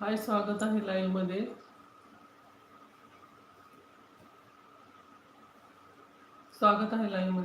हाय स्वागत आहे लाईव्हमध्ये स्वागत आहे लाईव्ह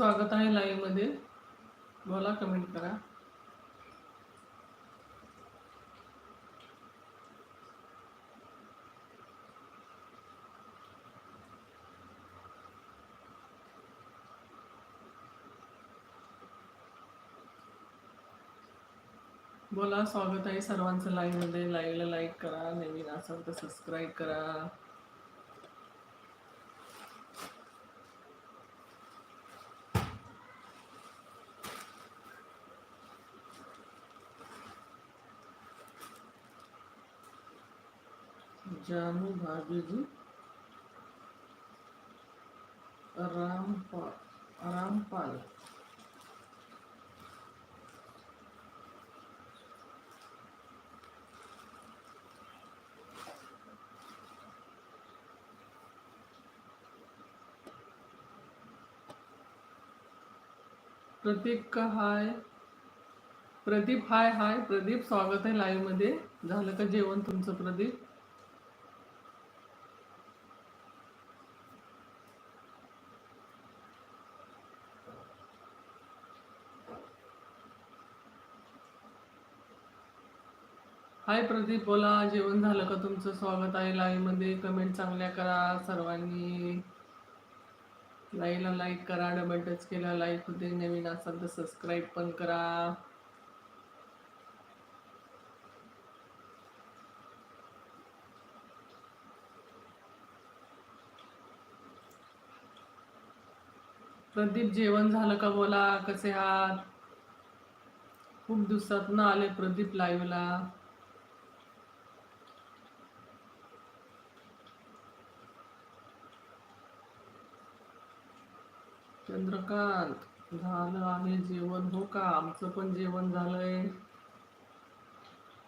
स्वागत आहे लाईव्हमध्ये बोला कमेंट करा. बोला स्वागत आहे सर्वांचं लाईव्हमध्ये लाईव्हला लाईक करा नवीन असाल तर सबस्क्राईब करा. जानू भाभी रामपाल रामपाल। प्रदीप का हाय. प्रदीप हाय हाय. प्रदीप स्वागत आहे लाईव्हमध्ये. झालं का जेवण तुमचं प्रदीप? हाय प्रदीप बोला. जेवण झालं का तुमचं? स्वागत आहे लाईव्हमध्ये. कमेंट चांगल्या करा सर्वांनी. लाईव्हला लाईक करा डबल टच केला लाईक होते नवीन असाल तर सबस्क्राईब पण करा. प्रदीप जेवण झालं का? बोला. कसे आहात? खूप दिवसात ना आले प्रदीप लाईव्हला. चंद्रकांत झालं आहे जेवण. हो का? आमचं पण जेवण झालंय.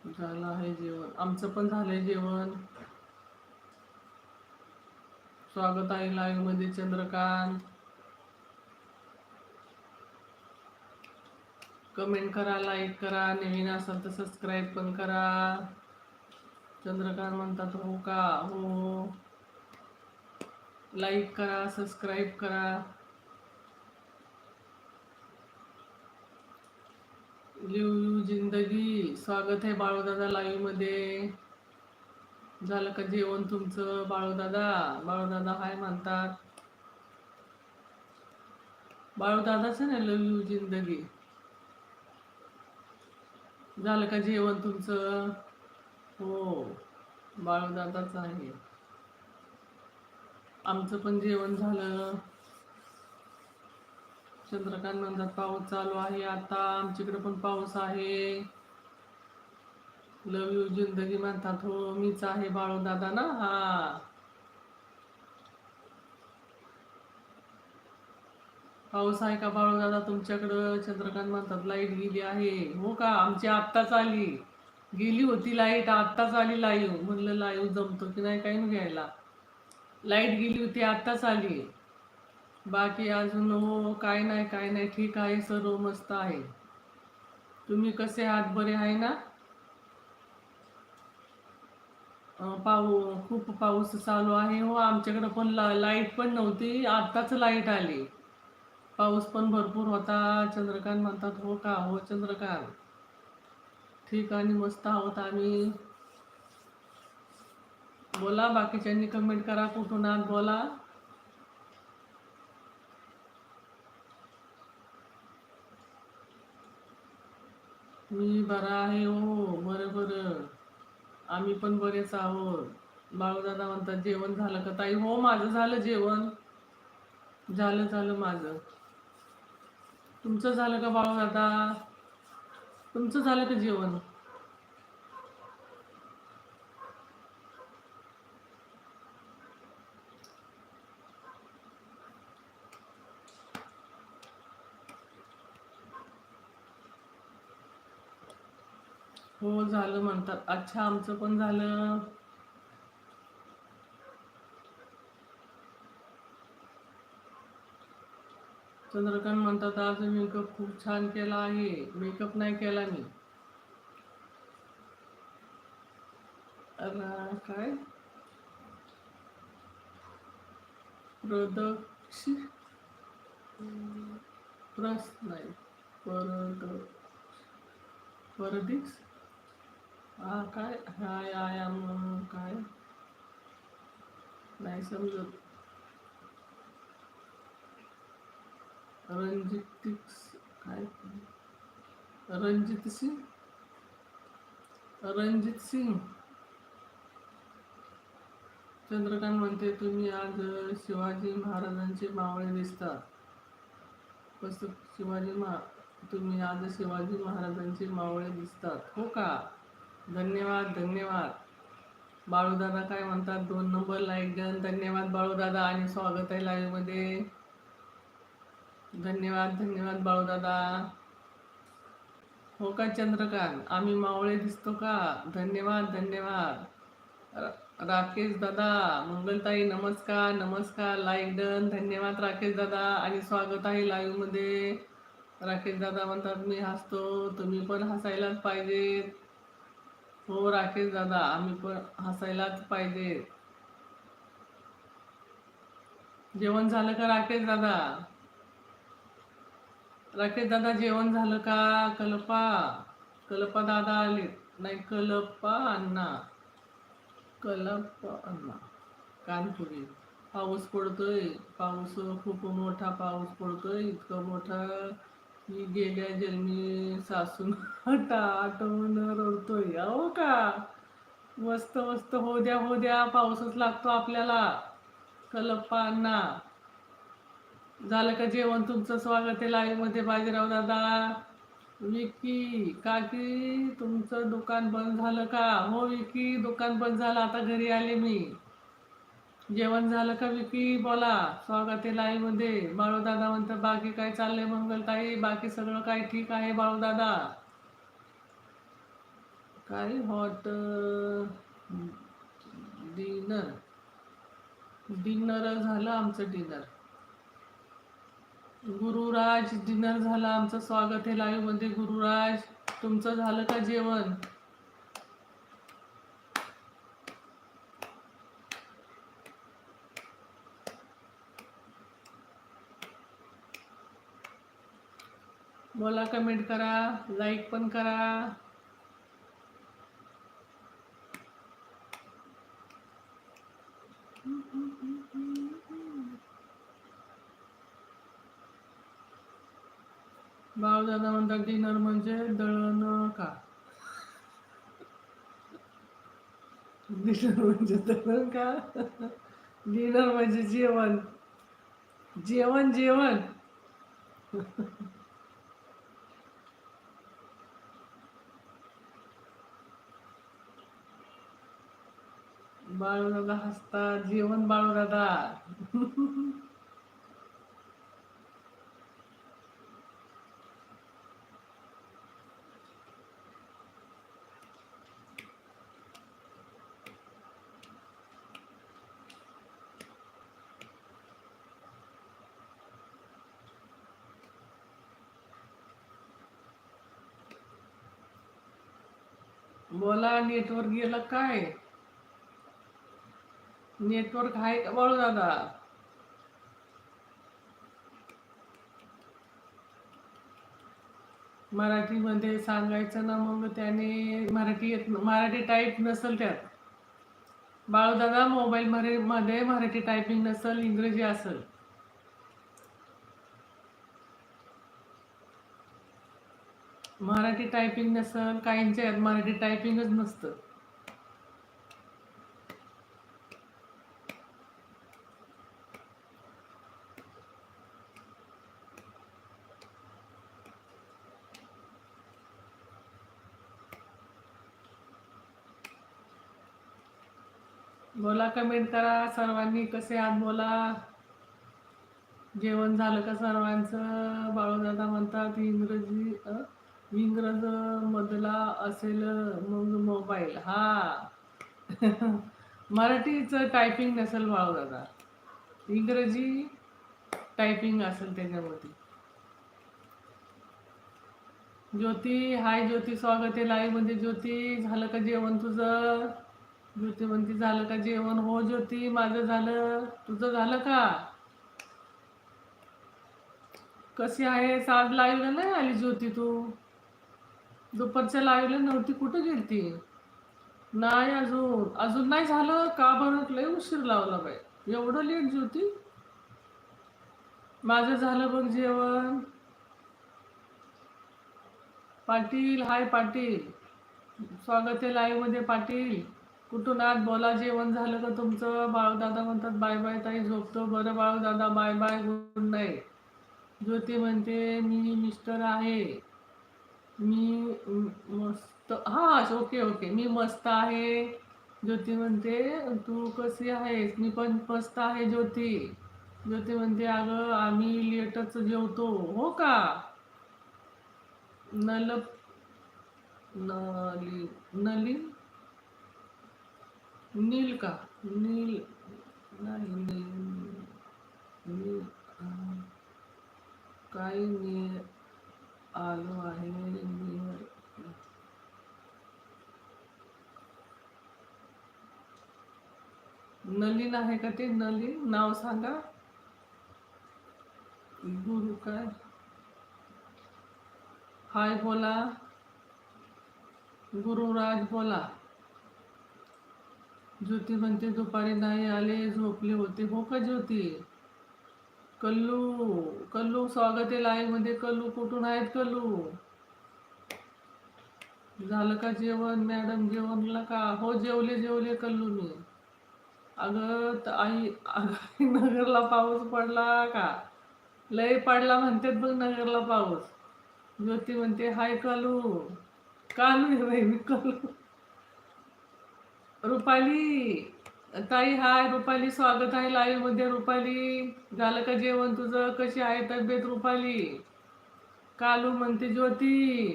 झालं आहे जेवण. आमचं पण झालंय जेवण. स्वागत आहे लाईव्हमध्ये चंद्रकांत. कमेंट करा लाईक करा. नवीन असाल तर सबस्क्राईब पण करा. चंद्रकांत म्हणतात हो का? हो. लाईक करा सबस्क्राईब करा. लिव यू जिंदगी. स्वागत आहे बाळूदादा लाईव्हमध्ये झालं का जेवण तुमचं? बाळूदादा बाळूदादा हाय म्हणतात. बाळू दादाचं ना लव यू जिंदगी. झालं का जेवण तुमचं? हो बाळूदादाच आहे. आमचं पण जेवण झालं. चंद्रकांत म्हणतात पाऊस चालू आहे. आता आमच्याकडे पण पाऊस आहे. लव यू जिंदगी म्हणतात. हो मीच आहे बाळू दादा ना? हा. पाऊस आहे का बाळू दादा तुमच्याकडं? चंद्रकांत म्हणतात लाइट गेली आहे. हो का? आमची आत्ताच आली. गेली होती लाइट आत्ताच आली लाईव्ह म्हणलं लाईव्ह जमतो की नाही काही घ्यायला. लाइट गेली होती आत्ताच आली. बाकी अजून हो काय नाही काय नाही. ठीक आहे सर्व मस्त आहे. तुम्ही कसे आहात? बरे आहे ना? पाऊ खूप पाऊस चालू आहे. हो आमच्याकडं पण ला लाइट पण नव्हती. आत्ताच लाइट आली. पाऊस पण भरपूर होता. चंद्रकांत म्हणतात हो का? हो चंद्रकांत. ठीक आणि मस्त आहोत आम्ही. बोला बाकीच्यांनी कमेंट करा कुठून आहात? बोला. मी बरा आहे हो बरं बरं. आम्ही पण बरेच आहोत. बाळूदादा म्हणतात जेवण झालं का ताई? हो माझं झालं जेवण. झालं झालं माझं. तुमचं झालं का बाळूदादा? तुमचं झालं का जेवण? हो झालं म्हणतात. अच्छा आमचं पण झालं. चंद्रकांत म्हणतात आज मेकअप खूप छान केला आहे. मेकअप नाही केला मी. काय? प्रदक्ष? प्रस नाही. परद परदीक्ष? काय? हाय आय आम काय? नाही समजत. रणजित काय? रणजित सिंग? रणजित सिंग. चंद्रकांत म्हणते तुम्ही आज शिवाजी महाराजांचे मावळे दिसतात. कसं शिवाजी महा तुम्ही आज शिवाजी महाराजांचे मावळे दिसतात. हो का? धन्यवाद धन्यवाद. बाळूदादा काय म्हणतात? दोन नंबर लाईक द्या. धन्यवाद बाळूदादा आणि स्वागत आहे लाईव्हमध्ये धन्यवाद धन्यवाद बाळूदादा. हो का चंद्रकांत? आम्ही मावळे दिसतो का? धन्यवाद धन्यवाद. राकेश दादा मंगलताई नमस्कार नमस्कार. लाईक डन धन्यवाद राकेश दादा आणि स्वागत आहे लाईव्हमध्ये राकेश दादा म्हणतात मी हसतो. तुम्ही पण हसायलाच पाहिजेत. हो राकेश दादा आम्ही पण हसायलाच पाहिजे. जेवण झालं का राकेश दादा? राकेश दादा जेवण झालं का कल्पा? कल्पा दादा आले. नाही कल्पा अण्णा. कल्पा अण्णा. कानपुरी. पाऊस पडतोय. पाऊस खूप मोठा पाऊस पडतोय. इतकं मोठा की गेल्या जन्मी सासून आटा आठवण रडतोय. अहो का? मस्त मस्त. हो द्या हो द्या. पाऊसच लागतो आपल्याला. कलप्पांना झालं का जेवण तुमचं? स्वागत आहे लाईव्हमध्ये बाजीराव दादा. विकी काकी तुमचं दुकान बंद झालं का? हो विकी दुकान बंद झालं. आता घरी आले मी. जेवण झालं का विकी? बोला. स्वागत आहे लाईव्हमध्ये. बाळू दादा म्हणतात बाकी काय चाललंय मंगलताई? बाकी सगळं काय ठीक आहे बाळू दादा? काय हॉट डिनर डिनर झालं आमचं डिनर गुरुराज डिनर झालं आमचं. स्वागत आहे लाईव्हमध्ये गुरुराज. तुमचं झालं का जेवण? बोला कमेंट करा लाईक पण करा. बाळदादा म्हणतात डिनर म्हणजे दळण का? डिनर म्हणजे दळण का? डिनर म्हणजे जेवण. जेवण जेवण. बाळूदादा हसतात जेवण बाळूदादा बोला नेटवर्क गेलं काय? नेटवर्क आहे का? बाळू दादा. मराठीमध्ये सांगायचं ना मग त्याने मराठी येत मराठी टाईप नसेल त्यात. बाळूदादा मोबाईल मध्ये मध्ये मराठी टायपिंग नसेल इंग्रजी असेल. मराठी टायपिंग नसेल काहींच्या मराठी टायपिंगच नसतं. बोला कमेंट करा सर्वांनी कसे आहात बोला. जेवण झालं का सर्वांचं? बाळूदादा म्हणतात इंग्रजी इंग्रज मधला असेल मग मोबाईल हा. मराठीचं टायपिंग नसेल बाळूदादा. इंग्रजी टायपिंग असेल त्याच्यामध्ये. ज्योती हाय ज्योती स्वागत आहे लाईव्हमध्ये. ज्योती झालं का जेवण तुझं? ज्योती म्हणती झालं का जेवण? हो ज्योती माझं झालं. तुझं झालं का? कशी आहे आज लाईव्हला नाही आली ज्योती तू? दुपारच्या लाईव्हला नव्हती. कुठं गेलती? नाही अजून. अजून नाही झालं? का बरं? लय उशीर लावला बाई. एवढं लेट ज्योती? माझं झालं बघ जेवण. पाटील हाय पाटील. स्वागत आहे लाईव्हमध्ये पाटील. कुठून आत बोला जेवण झालं का तुमचं? बाळूदादा म्हणतात बाय बाय ताई झोपतो. बरं Baludada bye bye good night. Jyoti म्हणते मी मिस्टर आहे. मी मस्त हा ओके ओके. मी मस्त आहे. ज्योती म्हणते तू कशी आहेस? मी पण मस्त आहे ज्योती. ज्योती म्हणते अगं आम्ही लेटच जेवतो. हो का? नल नली नली नील का? नील. नाही नील काही नील आलो आहे नलिन नलीन आहे का ते? नलीन नाव सांगा. गुरु काय? हाय बोला. गुरुराज बोला. ज्योती म्हणते दुपारी नाही आले झोपले होते. हो का ज्योती? कल्लू कल्लू स्वागत आहे लाईव्हमध्ये कल्लू कुठून आहेत कल्लू? झालं का जेवण मॅडम? जेवणला का? हो जेवले जेवले कल्लू मी. अगं त- आई अगं नगरला पाऊस पडला का? लय पडला म्हणतात बघ नगरला पाऊस. ज्योती म्हणते हाय कलू कालू रे मी कलू रुपाली ताई हाय रुपाली स्वागत आहे लाईव्हमध्ये. रुपाली झालं का जेवण तुझं? कशी आहे तब्येत रुपाली? कालू म्हणते ज्योती.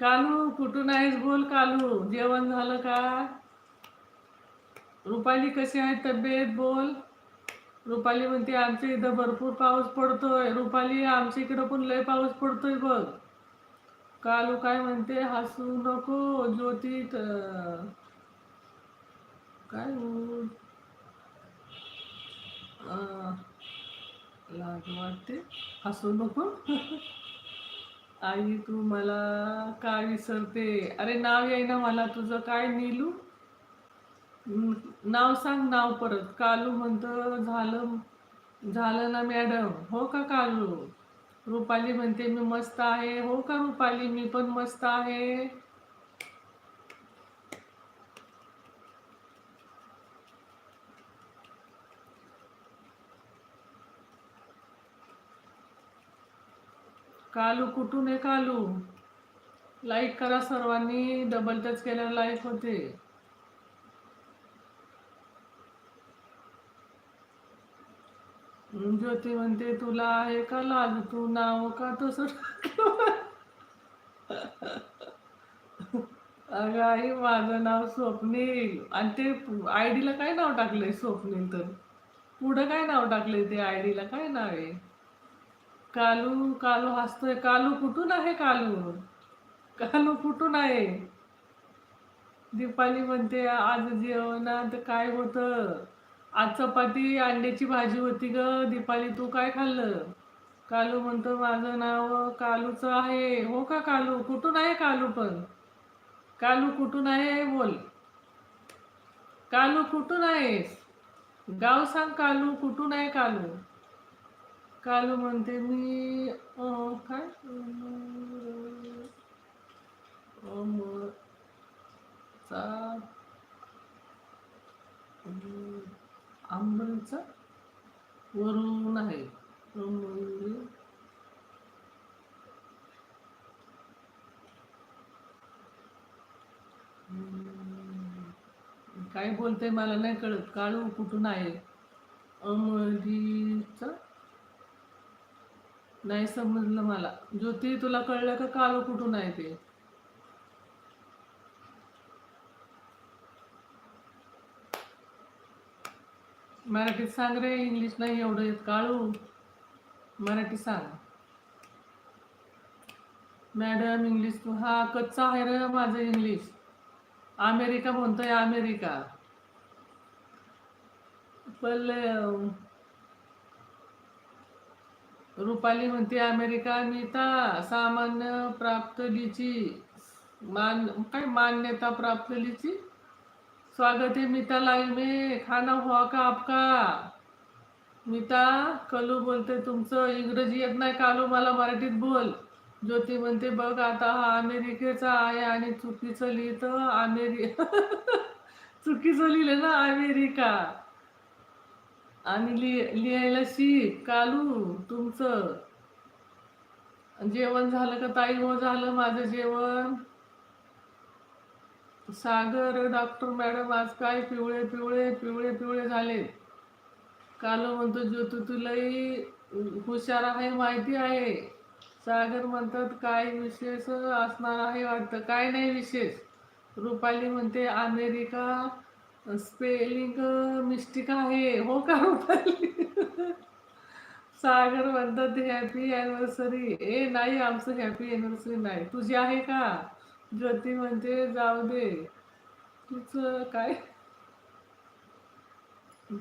कालू कुठून आहेस बोल कालू? जेवण झालं का? रुपाली कशी आहे तब्येत? बोल. रुपाली म्हणते आमच्या इथं भरपूर पाऊस पडतोय. रुपाली आमच्या इकडं पण लय पाऊस पडतोय बघ. कालू काय म्हणते? हसू नको ज्योती काय लाज वाटते. हसू नको. आई तू मला काय विसरते? अरे नाव येईना मला तुझं. काय नीलू? नाव सांग नाव परत. कालू म्हणतं झालं झालं ना मॅडम. हो का कालू? रुपाली म्हणते मी मस्त आहे. हो का रुपाली? मी पण मस्त आहे. कालू कुठून आहे कालू? लाईक करा सर्वांनी. डबल टच केल्यावर लाईक होते. ज्योती म्हणते तुला आहे का लाज? तू नाव का तसं अगं आई माझं नाव स्वप्नील. आणि ते आय डीला काय नाव टाकलंय स्वप्नील तर? पुढं काय नाव टाकलंय ते आय डीला काय नाव आहे? कालू कालू हसतोय. कालू कुठून आहे कालू? कालू कुठून आहे? दीपाली म्हणते आज जेवणात काय होतं? आज चपाती अंड्याची भाजी होती ग दीपाली तू काय खाल्लं? कालू म्हणतो माझं नाव कालूचं आहे. हो का कालू? कुठून आहे कालू पण? कालू कुठून आहे? बोल. कालू कुठून आहेस? गाव सांग कालू कुठून आहे कालू? कालू म्हणते मी काय? चा आंबलचा वरून आहे. म्हणजे काय बोलते मला नाही कळत. काळू कुठून आहे? अमरीचा? नाही समजलं मला. ज्योती तुला कळलं का काळू कुठून आहे ते? मराठीत सांग रे इंग्लिश नाही एवढं येत काळू. मराठी सांग. मॅडम इंग्लिश तू हा कच्चा आहे रे माझं इंग्लिश. अमेरिका म्हणतोय अमेरिका. पण रुपाली म्हणते अमेरिका नीता सामान्य प्राप्त लिची मान काय मान्यता प्राप्त लिची स्वागत है मीता लाइव में। खाना हुआ का आपका? मीता कलू बोलते तुमचं इंग्रजी येत नाही कालू मला मराठीत बोल. ज्योती म्हणते बघ आता हा अमेरिकेचा आहे आणि चुकीचं लिहितं अमेरि चुकीचं लिहिलं ना अमेरिका. आणि लि लिहायला शिक कालू तुमचं. जेवण झालं का ताई? हो झालं माझं जेवण. सागर डॉक्टर मॅडम आज काय पिवळे पिवळे पिवळे पिवळे झाले. कालो म्हणतो ज्योतू तुलाही हुशार आहे माहिती आहे. सागर म्हणतात काय विशेष असणार आहे वाटतं? काय नाही विशेष. रुपाली म्हणते अमेरिका स्पेलिंग मिस्टेक आहे. हो का रुपाली? सागर म्हणतात हॅपी ॲनिव्हर्सरी ए नाही आमचं हॅपी ॲनिव्हर्सरी नाही. तुझी आहे का? ज्योती म्हणते जाऊ दे. तुझं काय?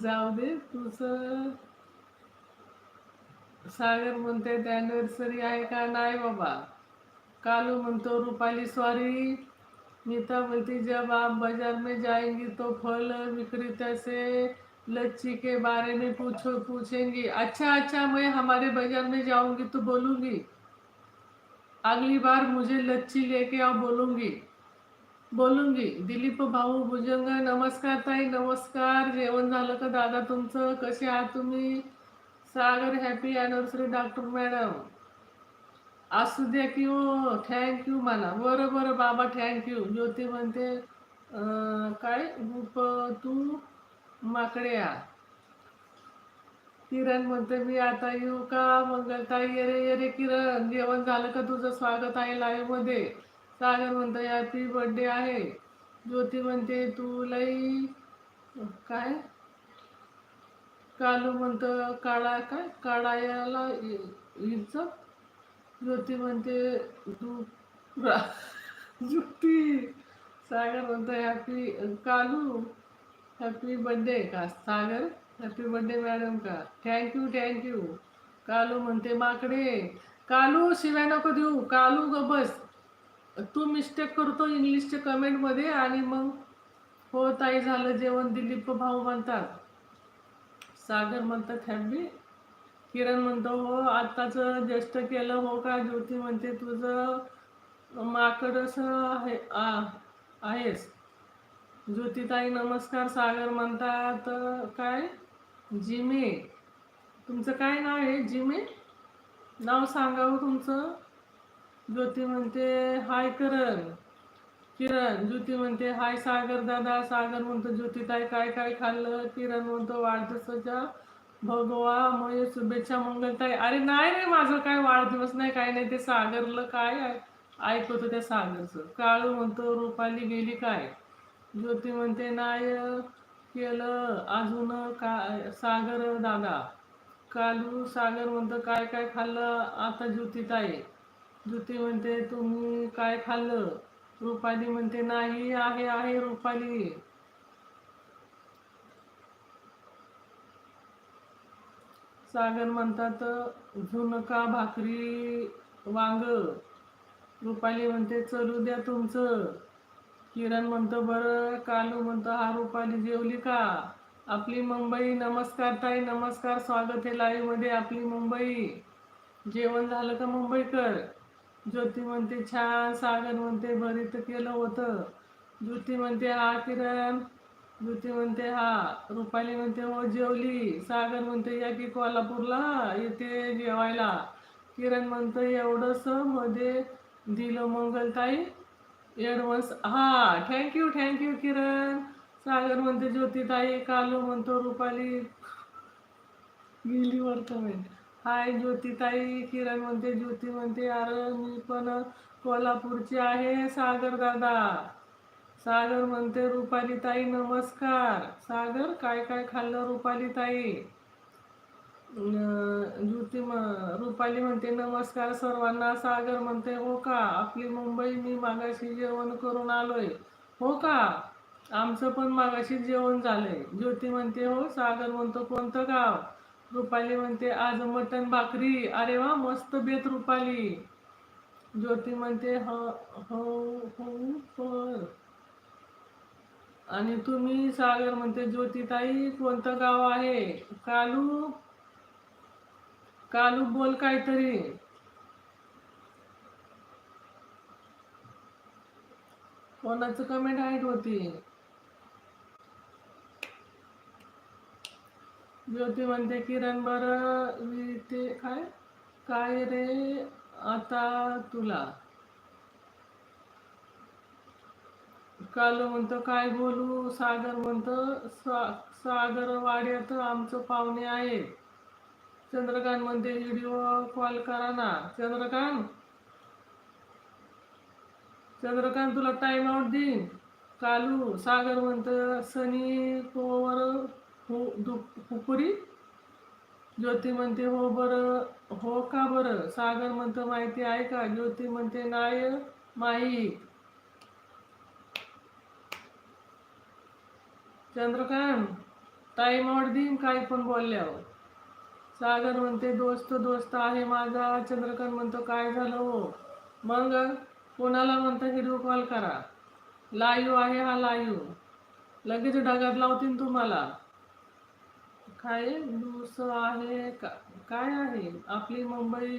जाऊ दे तुझं सागर म्हणते नर्सरी आहे का नाही बाबा? कालू म्हणतो रुपाली सॉरी नीता बोलती जब आप बाजार में जाएंगी तो फल विक्रेता से लच्ची के बारे में पूछो पूछेंगी. अच्छा अच्छा मैं हमारे बाजार में जाऊंगी तो बोलूंगी। अगली बार मुझे लच्ची लेके आओ बोलूंगी। बोलूंगी दिलीप भाऊ भुजंग नमस्कार ताई नमस्कार। जेवण झालं का दादा तुमचं? कसे आहात तुम्ही? Sagar happy anniversary doctor madam असू द्या की ओ थँक्यू म्हणा. बरं बरं बाबा थँक्यू ज्योती म्हणते काय? तू माकडे आ. किरण म्हणते मी आता येऊ का? मंगलताई ये अरे ये रे किरण जेवण झालं का तुझं स्वागत आहे लाईव्हमध्ये? सागर म्हणतो हॅपी बर्थडे आहे. ज्योती म्हणते तुलाही काय? कालू म्हणतं काळा काय? काळायाला इज्जत? ज्योती म्हणते तू ज्योती. सागर म्हणतो हॅपी कालू हॅपी बर्थडे का सागर? हॅपी बर्थडे मॅडम का? Thank you thank you Kalu म्हणते माकडे. कालू शिव्या नको देऊ कालू ग बस. तू मिस्टेक करतो इंग्लिशच्या कमेंटमध्ये आणि मग हो ताई झालं जेवण दिलीप भाऊ म्हणतात. सागर म्हणतात हॅपी किरण म्हणतो हो आत्ताच जस्ट केलं हो का? ज्योती म्हणते तुझं माकडस आहे आ- आहेस. ज्योतिताई नमस्कार. सागर म्हणतात काय? जिमे. तुमचं काय नाव आहे? जिमे? नाव सांगावं हो तुमचं. ज्योती म्हणते हाय करण. किरण ज्योती म्हणते हाय सागर दादा. सागर म्हणतो ज्योतिताई काय काय खाल्लं? किरण म्हणतो वाढदिवसाच्या भगवा मय शुभेच्छा मंगलताई. अरे नाही रे माझं काय वाढदिवस नाही काय नाही ते सागरला काय ऐकवतो त्या सागरचं. काळू म्हणतो रुपाली गेली काय? ज्योती म्हणते नाही केलं अजून काय सागर दादा. कालू सागर म्हणतो काय काय खाल्लं आता ज्योतिताई? ज्योती म्हणते तुम्ही काय खाल्लं? रुपाली म्हणते नाही आहे आहे रुपाली. सागर म्हणतात झुणका भाकरी वांग. रुपाली म्हणते चलू द्या तुमचं. किरण म्हणतो बरं कालू म्हणतो हा रुपाली जेवली का? आपली मुंबई नमस्कार ताई नमस्कार स्वागत आहे लाईव्हमध्ये आपली मुंबई. जेवण झालं का मुंबईकर ज्योती म्हणते छान सागर म्हणते भरीत केलं होतं. ज्योती म्हणते हा किरण. ज्योती म्हणते हा. रुपाली म्हणते हो जेवली. सागर म्हणते या की कोल्हापूरला? येते जेवायला. किरण म्हणतं एवढंसं मध्ये दिलं मंगलताई ॲडव्हान्स हा thank you thank you Kiran. Sagar म्हणते ज्योतिताई कालू म्हणतो रुपाली. गेली वर्तमान. हाय ज्योतिताई. किरण म्हणते ज्योती म्हणते अरे मी पण कोल्हापूरची आहे सागर दादा. सागर म्हणते रुपाली ताई नमस्कार. सागर काय काय खाल्लं रुपाली ताई ज्योती रुपाली म्हणते नमस्कार सर्वांना. सागर म्हणते हो का? आपली मुंबई मी मागाशी जेवण करून आलोय. हो का? आमचं पण मागाशी जेवण झालंय. ज्योती म्हणते हो. सागर म्हणतो कोणतं गाव? रुपाली म्हणते आज मटण भाकरी. अरे वा मस्त बेत रुपाली. ज्योती म्हणते हो हो हो आणि तुम्ही सागर म्हणते ज्योतिताई कोणतं गाव आहे? कालू. कालू बोल काहीतरी. कोणाचं कमेंट हाईट होती? ज्योती म्हणते किरण बर ते काय? काय रे आता तुला? कालू म्हणतो काय बोलू? सागर म्हणतो सा सागर वाड्यात आमचं पाहुणे आहेत. चंद्रकांत म्हणते व्हिडिओ कॉल करा ना. चंद्रकांत? चंद्रकांत तुला टाइम आउट देईन. कालू सागर म्हणतं सनी पोवर हो दु हुपुरी? ज्योती म्हणते हो बरं हो का बरं? सागर म्हणतं माहिती आहे का? ज्योती म्हणते नाय माही चंद्रकांत टाइम आउट देईन काही पण बोलल्यावर. सागर म्हणते दोस्त दोस्त आहे माझा. चंद्रकांत म्हणतो काय झालं हो? मग कोणाला म्हणतं व्हिडिओ कॉल करा. लाईव्ह आहे हा लाईव्ह लगेच ढगात लावतील तुम्हाला. काय? दुस आहे का? काय आहे? आपली मुंबई